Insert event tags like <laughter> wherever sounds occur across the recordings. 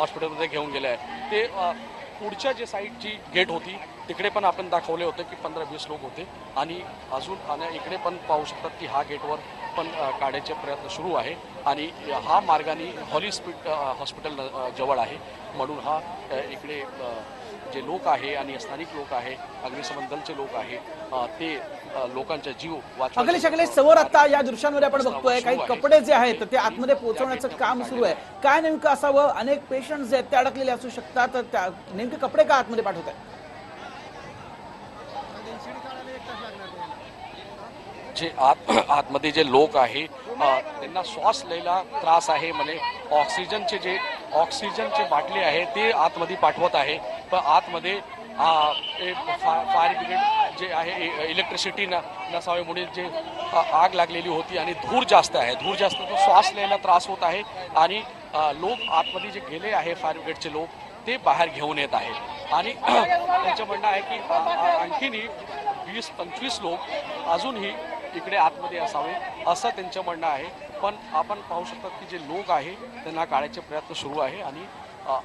हॉस्पिटलमध्ये घेऊन गेले आहे ते पुढच्या जे साईडची गेट होती तिकडे पण आपण दाखवले होते की पंधरा वीस लोक होते. आणि अजून आणि इकडे पण पाहू शकतात की हा गेटवर पण अ, काढायचे प्रयत्न सुरू आहे. आणि हा मार्गाने हॉलिस्पिट हॉस्पिटल अ, जवळ आहे. म्हणून हा इकडे जे लोक आहे आणि स्थानिक लोक आहे अग्निशमन दलचे लोक आहे ते लोकांचा जीव अखिलेश अखिलेश समोर आता या दृश्यांमध्ये आपण बघतोय काही कपडे जे आहेत ते आतमध्ये पोहोचवण्याचं काम सुरू आहे. काय नेमकं असावं? अनेक पेशंट जे आहेत ते अडकलेले असू शकतात. त्या नेमके कपडे का आतमध्ये पाठवत आहेत जे आत <clears throat> आतमध्ये जे लोक आहे त्यांना श्वास लिहायला त्रास आहे म्हणजे ऑक्सिजनचे जे ऑक्सिजनचे बाटले आहे ते आतमध्ये पाठवत आहे. पण आतमध्ये फा- फायर ब्रिगेड जे आहे इलेक्ट्रिसिटी न नसावेमुळे जे आग लागलेली होती आणि धूर जास्त आहे. धूर जास्त तो श्वास लिहायला त्रास होत आहे आणि लोक आतमध्ये जे गेले आहे फायर ब्रिगेडचे लोक ते बाहेर घेऊन येत आहे. आणि <clears throat> त्यांचं म्हणणं आहे की आणखीनही वीस पंचवीस लोक अजूनही इकडे आतमध्ये असावे असं त्यांचं म्हणणं आहे. पण आपण पाहू शकतात की जे लोक आहे त्यांना काढायचे प्रयत्न सुरू आहे आणि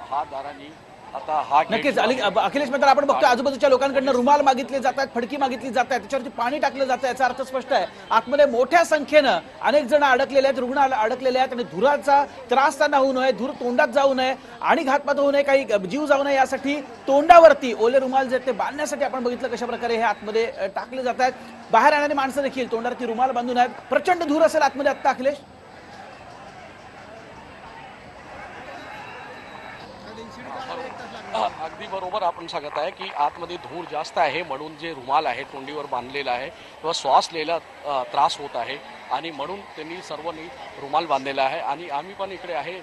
हा दारांनी नक्कीच. अखिलेश मित्र आपण बघतो आजूबाजूच्या लोकांकडनं रुमाल मागितले जात आहेत फडकी मागितली जात आहे त्याच्यावरती पाणी टाकलं जातं याचा अर्थ स्पष्ट आहे. आतमध्ये मोठ्या संख्येनं अनेक जण अडकलेले आहेत रुग्ण अडकलेले आहेत आणि धुराचा त्रास त्यांना होऊ नये धूर तोंडात जाऊ नये आणि घातपात होऊ नये काही जीव जाऊ नये यासाठी तोंडावरती ओले रुमाल जे आहेत ते बांधण्यासाठी आपण बघितलं कशा प्रकारे हे आतमध्ये टाकले जात आहेत. बाहेर येणारी माणसं देखील तोंडावरती रुमाल बांधून आहेत. प्रचंड धूर असेल आतमध्ये आत्ता अखिलेश? अगदी बरोबर आपण सांगत आहे की आतमध्ये धूर जास्त आहे म्हणून जे रुमाल आहे तोंडीवर बांधलेला आहे किंवा श्वास अ, त्रास होत आहे आणि म्हणून त्यांनी सर्वांनी रुमाल बांधलेला आहे आणि आम्ही पण इकडे आहे.